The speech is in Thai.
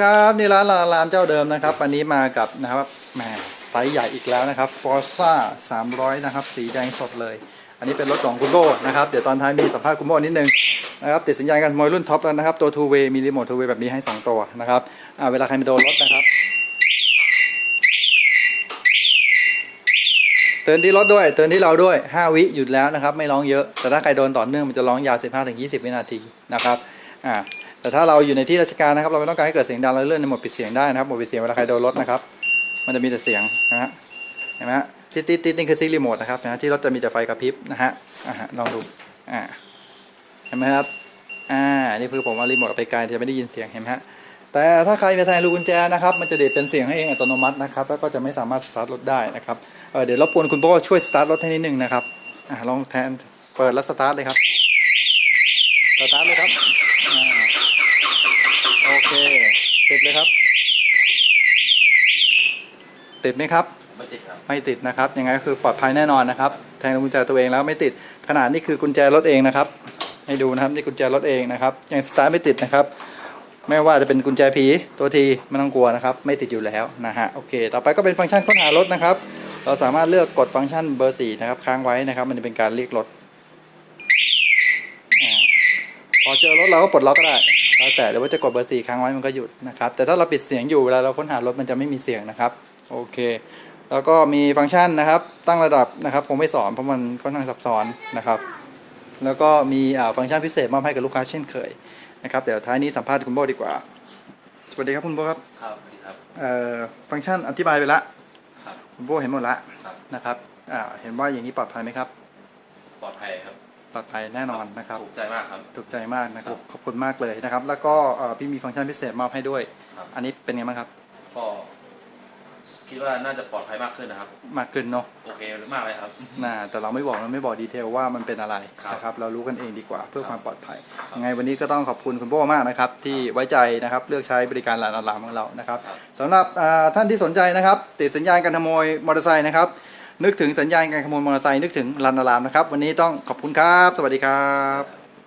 ครับนี่ร้านลาลามเจ้าเดิมนะครับ อันนี้มากับนะครับแหมไซส์ใหญ่อีกแล้วนะครับ Forza 300นะครับ สีแดงสดเลย อันนี้เป็นรถของคุณโบนะครับเดี๋ยวตอนท้ายมีสัมภาษณ์คุณโบนิดนึงนะครับติดสัญญาณกันมวยรุ่นท็อปแล้วนะครับ ตัว two way มีรีโมท two way แบบนี้ให้ 2 ตัวนะครับอ่าเวลาใครมาโดนรถนะครับเตือนที่รถด้วยเตือนที่เราด้วย 5 วิหยุดแล้วนะครับ ไม่ร้องเยอะ แต่ถ้าใครโดนต่อเนื่องมันจะร้องยาว 15-20 วินาทีนะครับอ่า แต่ถ้าเราอยู่ในที่ราชการนะครับ เราไม่ต้องการให้เกิดเสียงดังเราเลื่อนในโหมดปิดเสียงได้นะครับโหมดปิดเสียงเวลาใครโดนรถนะครับ มันจะมีแต่เสียงนะฮะเห็นไหมฮะติดติดติดนี่คือซีรีโมทนะครับนะที่รถจะมีแต่ไฟกระพริบนะฮะอ่าลองดูอ่าเห็นไหมครับอ่านี่คือผมเอารีโมทออกไปไกลจะไม่ได้ยินเสียงเห็นไหมฮะแต่ถ้าใครไปแทนลูกกุญแจนะครับมันจะเด็ดเป็นเสียงให้เองอัตโนมัตินะครับแล้วก็จะไม่สามารถสตาร์ทรถได้นะครับเออเดี๋ยวรบกวนคุณโบช่วยสตาร์ทรถให้นิดนึงนะครับอ่าลองแทนเปิดแล้วสตาร์ทเลยครับ สตาร์ทเลยครับอ่าโอเค ติดเลยครับ ติดไหมครับ ไม่ติดครับ ไม่ติดนะครับ ยังไงก็คือปลอดภัยแน่นอนนะครับ แทงกุญแจตัวเองแล้วไม่ติด ขนาดนี่คือกุญแจรถเองนะครับ ให้ดูนะครับนี่กุญแจรถเองนะครับ ยังสตาร์ทไม่ติดนะครับ ไม่ว่าจะเป็นกุญแจผีตัวทีไม่ต้องกลัวนะครับ ไม่ติดอยู่แล้วนะฮะ โอเค ต่อไปก็เป็นฟังก์ชันค้นหารถนะครับ เราสามารถเลือกกดฟังก์ชันเบอร์สี่นะครับค้างไว้นะครับ มันจะเป็นการเรียกรถอ่า พอเจอรถเราก็ปลดล็อกก็ได้แล้วแต่หรือว่าจะกดเบอร์สี่ค้างไว้มันก็หยุดนะครับ แต่ถ้าเราปิดเสียงอยู่เวลาเราค้นหารถมันจะไม่มีเสียงนะครับ โอเค แล้วก็มีฟังก์ชันนะครับ ตั้งระดับนะครับผมไม่สอนเพราะมันค่อนข้างซับซ้อนนะครับ แล้วก็มีอ่าฟังก์ชันพิเศษมอบให้กับลูกค้าเช่นเคยนะครับ เดี๋ยวท้ายนี้สัมภาษณ์คุณโบดีกว่า สวัสดีครับคุณโบครับ ครับสวัสดีครับเอ่อฟังก์ชันอธิบายไปละครับคุณโบเห็นหมดละครับนะครับอ่าเห็นว่าอย่างนี้ปลอดภัยไหมครับ ปลอดภัยครับ ปลอดภัยแน่นอนนะครับ ถูกใจมากครับ ถูกใจมากนะครับครับขอบคุณมากเลยนะครับ แล้วก็เอ่อพี่มีฟังก์ชันพิเศษมอบให้ด้วยครับอันนี้เป็นไงบ้างครับ ก็คิดว่าน่าจะปลอดภัยมากขึ้นนะครับ มากขึ้นเนาะ โอเคมากเลยครับน่าแต่เราไม่บอกเราไม่บอกดีเทลว่ามันเป็นอะไรครับนะครับ เรารู้กันเองดีกว่าเพื่อครับความปลอดภัยครับยังไงวันนี้ก็ต้องขอบคุณคุณโบ้มากนะครับ ที่ไว้ใจนะครับเลือกใช้บริการร้านอาหารของเรานะครับครับสำหรับอ่าท่านที่สนใจนะครับติดสัญญาณการขโมยมอเตอร์ไซค์นะครับ นึกถึงสัญญาณการขโมยมอเตอร์ไซค์นึกถึงรันอาลามนะครับ วันนี้ต้องขอบคุณครับ สวัสดีครับ